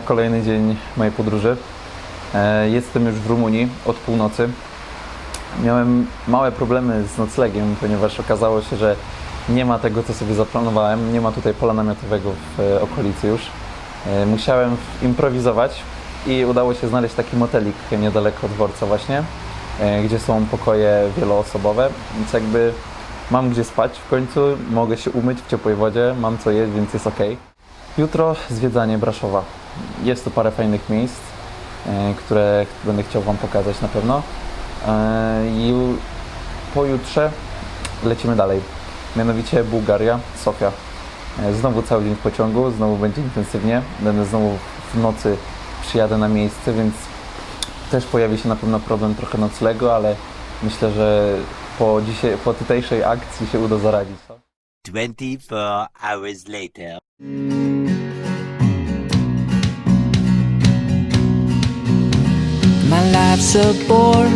kolejny dzień mojej podróży. E, Jestem już w Rumunii od północy. Miałem małe problemy z noclegiem, ponieważ okazało się, że nie ma tego, co sobie zaplanowałem. Nie ma tutaj pola namiotowego w e, okolicy już. E, Musiałem improwizować i udało się znaleźć taki motelik niedaleko dworca właśnie, gdzie są pokoje wieloosobowe, więc jakby mam gdzie spać w końcu, mogę się umyć w ciepłej wodzie, mam co jeść, więc jest ok. Jutro zwiedzanie Braszowa. Jest tu parę fajnych miejsc, e, które będę chciał Wam pokazać na pewno. E, I pojutrze lecimy dalej. Mianowicie Bułgaria, Sofia. E, Znowu cały dzień w pociągu, znowu będzie intensywnie. Będę znowu w nocy przyjadę na miejsce, więc też pojawi się na pewno problem trochę noclegu, ale myślę, że po, dzisiaj, po tutejszej akcji się uda zaradzić. co? 24 hours later. Life's a bore.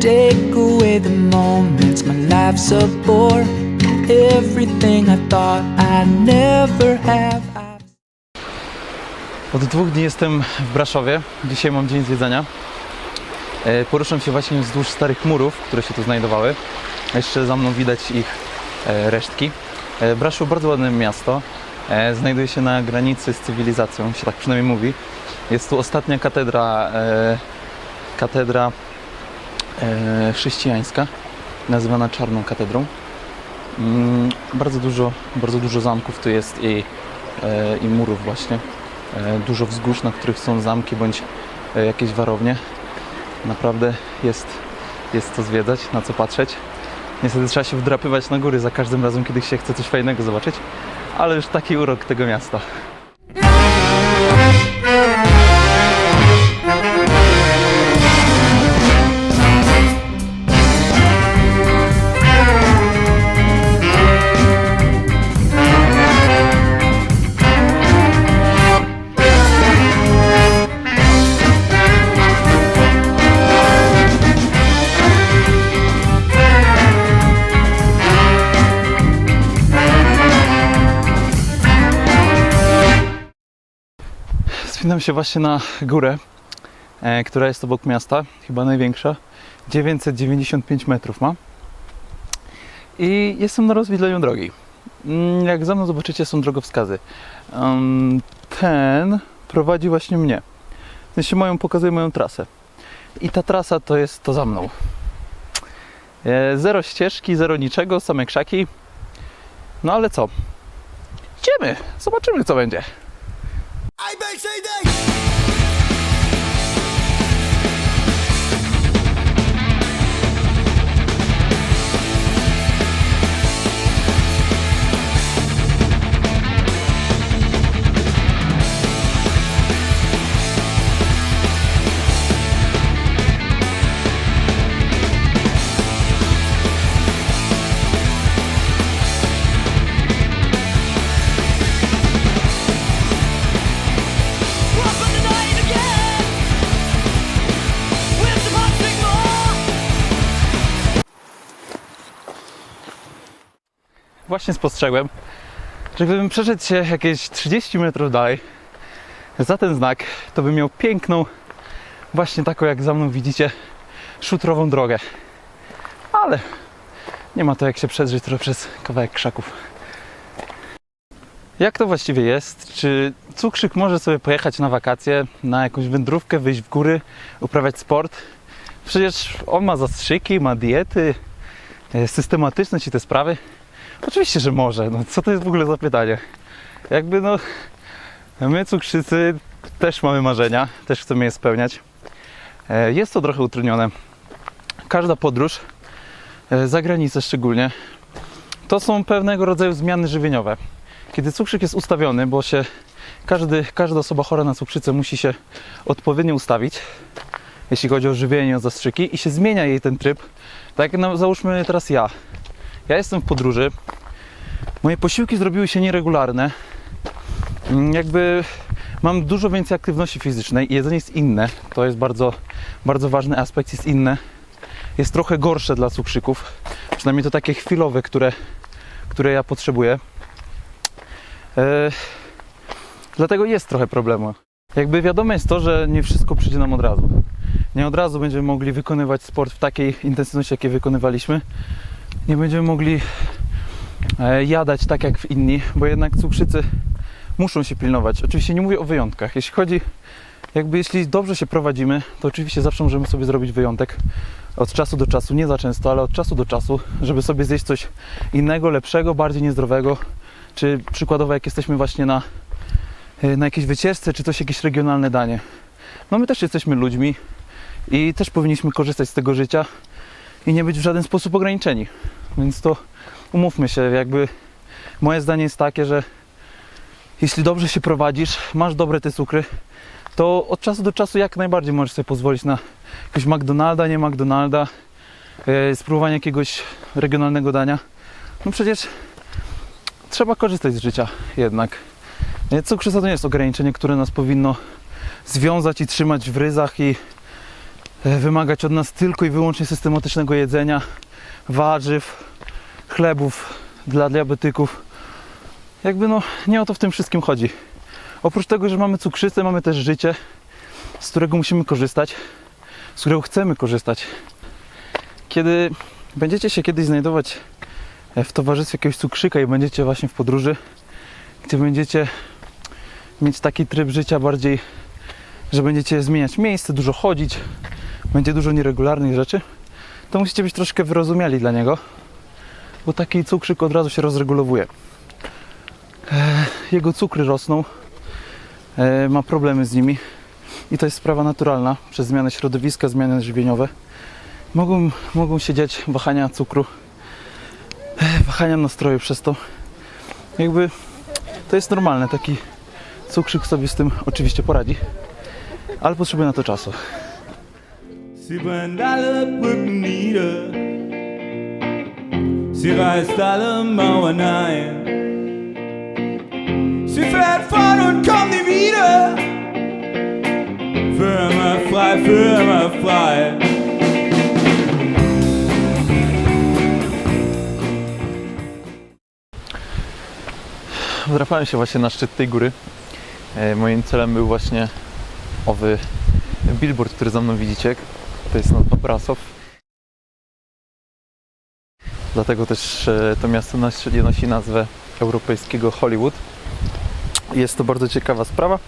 Take away the moments. My life's a bore. Everything I thought I'd never have. Od dwóch dni jestem w Braszowie. Dzisiaj mam dzień zwiedzania. E, Poruszam się właśnie wzdłuż starych murów, które się tu znajdowały. Jeszcze za mną widać ich e, resztki. E, Braszów bardzo ładne miasto. Znajduje się na granicy z cywilizacją, się tak przynajmniej mówi. Jest tu ostatnia katedra, katedra e, chrześcijańska, nazywana Czarną Katedrą. Mm, Bardzo dużo, bardzo dużo zamków tu jest i, e, i murów właśnie. E, Dużo wzgórz, na których są zamki bądź jakieś warownie. Naprawdę jest, jest co zwiedzać, na co patrzeć. Niestety trzeba się wdrapywać na góry za każdym razem, kiedy się chce coś fajnego zobaczyć, ale już taki urok tego miasta. Wspinam się właśnie na górę, e, która jest obok miasta, chyba największa. 995 metrów ma. I jestem na rozwidleniu drogi. Mm, Jak za mną zobaczycie, są drogowskazy. Em, Ten prowadzi właśnie mnie. W sensie moją, pokazuje moją trasę. I ta trasa to jest to za mną. E, Zero ścieżki, zero niczego, same krzaki. No ale co? Idziemy, zobaczymy co będzie. ABCD! Właśnie spostrzegłem, że gdybym przeszedł się jakieś 30 metrów dalej za ten znak, to bym miał piękną, właśnie taką jak za mną widzicie, szutrową drogę. Ale nie ma to jak się przedrzeć trochę przez kawałek krzaków. Jak to właściwie jest? Czy cukrzyk może sobie pojechać na wakacje, na jakąś wędrówkę, wyjść w góry, uprawiać sport? Przecież on ma zastrzyki, ma diety, e, systematyczność i te sprawy. Oczywiście, że może. No, co to jest w ogóle za pytanie? Jakby no, my cukrzycy też mamy marzenia, też chcemy je spełniać. E, Jest to trochę utrudnione. Każda podróż, e, za granicę szczególnie, to są pewnego rodzaju zmiany żywieniowe. Kiedy cukrzyk jest ustawiony, bo się każdy, każda osoba chora na cukrzycę musi się odpowiednio ustawić, jeśli chodzi o żywienie, o zastrzyki i się zmienia jej ten tryb. Tak jak no, załóżmy teraz ja. Ja jestem w podróży. Moje posiłki zrobiły się nieregularne. Mm, Jakby mam dużo więcej aktywności fizycznej i jedzenie jest inne. To jest bardzo, bardzo ważny aspekt, jest inne. Jest trochę gorsze dla cukrzyków. Przynajmniej to takie chwilowe, które, które ja potrzebuję. E, dlatego jest trochę problemu. jakby wiadome jest to, że nie wszystko przyjdzie nam od razu. Nie od razu będziemy mogli wykonywać sport w takiej intensywności, jakiej wykonywaliśmy. Nie będziemy mogli e, jadać tak jak w inni, bo jednak cukrzycy muszą się pilnować. Oczywiście nie mówię o wyjątkach. Jeśli chodzi, jakby jeśli dobrze się prowadzimy, to oczywiście zawsze możemy sobie zrobić wyjątek od czasu do czasu, nie za często, ale od czasu do czasu, żeby sobie zjeść coś innego, lepszego, bardziej niezdrowego, czy przykładowo jak jesteśmy właśnie na, e, na jakiejś wycieczce, czy coś jakieś regionalne danie. No my też jesteśmy ludźmi i też powinniśmy korzystać z tego życia i nie być w żaden sposób ograniczeni. Więc to umówmy się, jakby moje zdanie jest takie, że jeśli dobrze się prowadzisz, masz dobre te cukry, to od czasu do czasu jak najbardziej możesz sobie pozwolić na jakiegoś McDonalda, nie McDonalda, yy, spróbowanie jakiegoś regionalnego dania. No przecież trzeba korzystać z życia jednak. Yy, Cukrzyca to nie jest ograniczenie, które nas powinno związać i trzymać w ryzach i wymagać od nas tylko i wyłącznie systematycznego jedzenia warzyw, chlebów dla diabetyków. Jakby no nie o to w tym wszystkim chodzi. Oprócz tego, że mamy cukrzycę, mamy też życie, z którego musimy korzystać, z którego chcemy korzystać. Kiedy będziecie się kiedyś znajdować w towarzystwie jakiegoś cukrzyka i będziecie właśnie w podróży, gdzie będziecie mieć taki tryb życia bardziej, że będziecie zmieniać miejsce, dużo chodzić, będzie dużo nieregularnych rzeczy, to musicie być troszkę wyrozumiali dla niego, bo taki cukrzyk od razu się rozregulowuje. E, Jego cukry rosną, e, ma problemy z nimi i to jest sprawa naturalna. Przez zmianę środowiska, zmiany żywieniowe mogą, mogą się dziać wahania cukru, e, wahania nastroju przez to. Jakby to jest normalne, taki cukrzyk sobie z tym oczywiście poradzi, ale potrzebuje na to czasu. Sie brennt alle Brücken nieder. Sie reißt alle Mauern ein. Sie fährt fort und kommt nie wieder. Für immer frei, für immer frei. Się właśnie na szczyt tej góry. E, Moim celem był właśnie owy billboard, który za mną widzicie. To jest nad Obrasow. Dlatego też e, to miasto nosi, nazwę europejskiego Hollywood. Jest to bardzo ciekawa sprawa,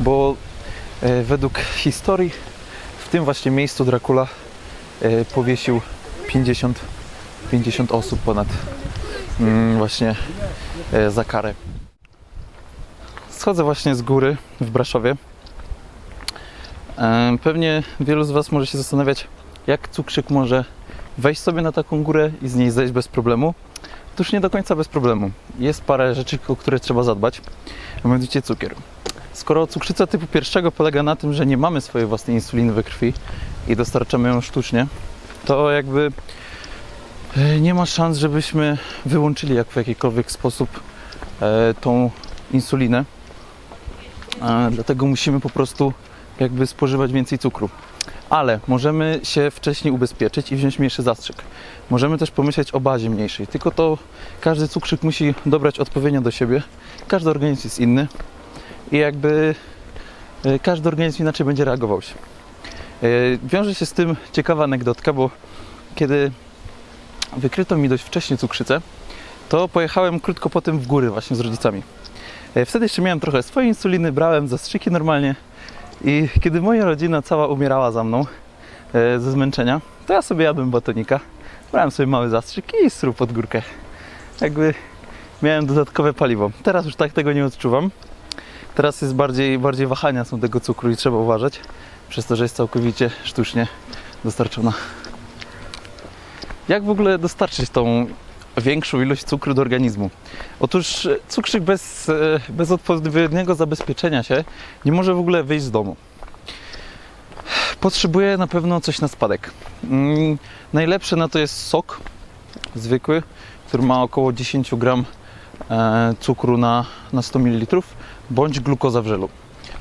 bo e, według historii w tym właśnie miejscu Dracula e, powiesił 50, 50 osób ponad mm, właśnie za karę. Schodzę właśnie z góry w Braszowie. E, Pewnie wielu z Was może się zastanawiać, jak cukrzyk może wejść sobie na taką górę i z niej zejść bez problemu. Otóż nie do końca bez problemu. Jest parę rzeczy, o które trzeba zadbać, a mianowicie cukier. Skoro cukrzyca typu pierwszego polega na tym, że nie mamy swojej własnej insuliny we krwi i dostarczamy ją sztucznie, to jakby e, nie ma szans, żebyśmy wyłączyli jak w jakikolwiek sposób e, tą insulinę. Dlatego musimy po prostu jakby spożywać więcej cukru. Ale możemy się wcześniej ubezpieczyć i wziąć mniejszy zastrzyk. Możemy też pomyśleć o bazie mniejszej, tylko to każdy cukrzyk musi dobrać odpowiednio do siebie. Każdy organizm jest inny i jakby e, każdy organizm inaczej będzie reagował się. E, Wiąże się z tym ciekawa anegdotka, bo kiedy wykryto mi dość wcześnie cukrzycę, to pojechałem krótko potem w góry właśnie z rodzicami. E, Wtedy jeszcze miałem trochę swojej insuliny, brałem zastrzyki normalnie i kiedy moja rodzina cała umierała za mną e, ze zmęczenia, to ja sobie jadłem batonika, brałem sobie mały zastrzyk i sru pod górkę. Jakby miałem dodatkowe paliwo. Teraz już tak tego nie odczuwam. Teraz jest bardziej, bardziej wahania są tego cukru i trzeba uważać, przez to, że jest całkowicie sztucznie dostarczona. Jak w ogóle dostarczyć tą większą ilość cukru do organizmu? Otóż e, cukrzyk bez, e, bez odpowiedniego zabezpieczenia się nie może w ogóle wyjść z domu. Potrzebuje na pewno coś na spadek. Mm, najlepsze na to jest sok zwykły, który ma około 10 gram e, cukru na, na 100 ml, bądź glukoza w żelu.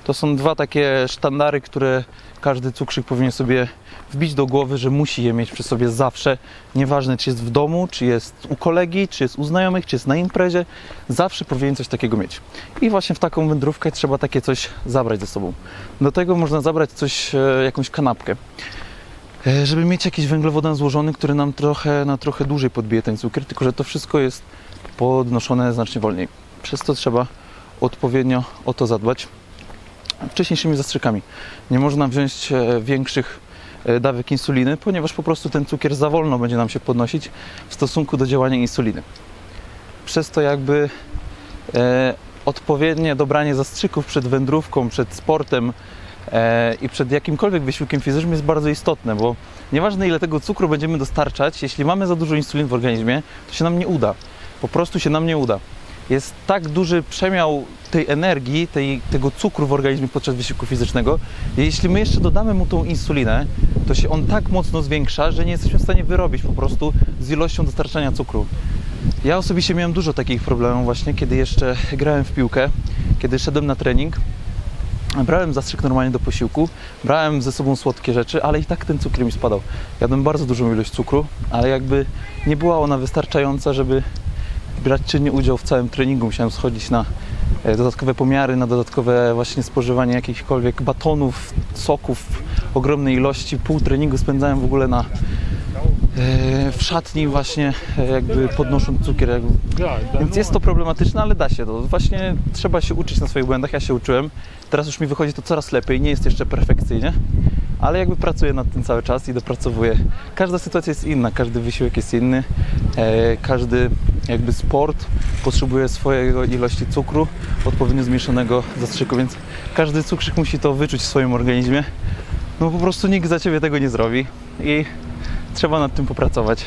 To są dwa takie sztandary, które każdy cukrzyk powinien sobie wbić do głowy, że musi je mieć przy sobie zawsze. Nieważne, czy jest w domu, czy jest u kolegi, czy jest u znajomych, czy jest na imprezie, zawsze powinien coś takiego mieć. I właśnie w taką wędrówkę trzeba takie coś zabrać ze sobą. Do tego można zabrać coś, e, jakąś kanapkę. E, Żeby mieć jakiś węglowodan złożony, który nam trochę na trochę dłużej podbije ten cukier, tylko że to wszystko jest podnoszone znacznie wolniej. Przez to trzeba odpowiednio o to zadbać wcześniejszymi zastrzykami. Nie można wziąć e, większych e, dawek insuliny, ponieważ po prostu ten cukier za wolno będzie nam się podnosić w stosunku do działania insuliny. Przez to jakby e, odpowiednie dobranie zastrzyków przed wędrówką, przed sportem e, i przed jakimkolwiek wysiłkiem fizycznym jest bardzo istotne, bo nieważne ile tego cukru będziemy dostarczać, jeśli mamy za dużo insuliny w organizmie, to się nam nie uda. Po prostu się nam nie uda jest tak duży przemiał tej energii, tej, tego cukru w organizmie podczas wysiłku fizycznego. Jeśli my jeszcze dodamy mu tą insulinę, to się on tak mocno zwiększa, że nie jesteśmy w stanie wyrobić po prostu z ilością dostarczania cukru. Ja osobiście miałem dużo takich problemów właśnie, kiedy jeszcze grałem w piłkę, kiedy szedłem na trening. Brałem zastrzyk normalnie do posiłku, brałem ze sobą słodkie rzeczy, ale i tak ten cukier mi spadał. Jadłem bardzo dużą ilość cukru, ale jakby nie była ona wystarczająca, żeby brać czynny udział w całym treningu. Musiałem schodzić na e, dodatkowe pomiary, na dodatkowe właśnie spożywanie jakichkolwiek batonów, soków, ogromnej ilości. Pół treningu spędzałem w ogóle na e, w szatni właśnie e, jakby podnosząc cukier. Więc jest to problematyczne, ale da się to. Właśnie trzeba się uczyć na swoich błędach. Ja się uczyłem. Teraz już mi wychodzi to coraz lepiej. Nie jest jeszcze perfekcyjnie, ale jakby pracuję nad tym cały czas i dopracowuję. Każda sytuacja jest inna, każdy wysiłek jest inny, każdy jakby sport potrzebuje swojego ilości cukru, odpowiednio zmieszanego zastrzyku, więc każdy cukrzyk musi to wyczuć w swoim organizmie. No po prostu nikt za ciebie tego nie zrobi i trzeba nad tym popracować.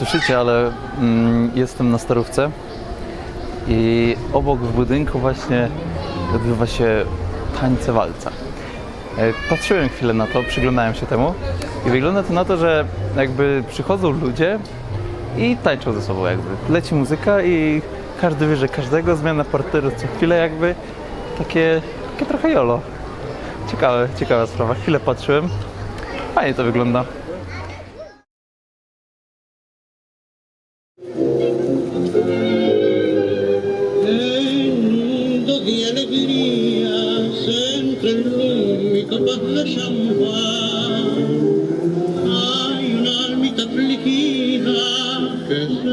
Słyszycie, ale mm, jestem na starówce i obok w budynku właśnie odbywa się tańce walca. E, Patrzyłem chwilę na to, przyglądałem się temu i wygląda to na to, że jakby przychodzą ludzie i tańczą ze sobą jakby. Leci muzyka i każdy wie, że każdego zmiana parteru co chwilę jakby takie, takie trochę jolo. Ciekawe, ciekawa sprawa. Chwilę patrzyłem. Fajnie to wygląda. Mundo de alegrías entre el rum y de champán. Hay una almita afligida que se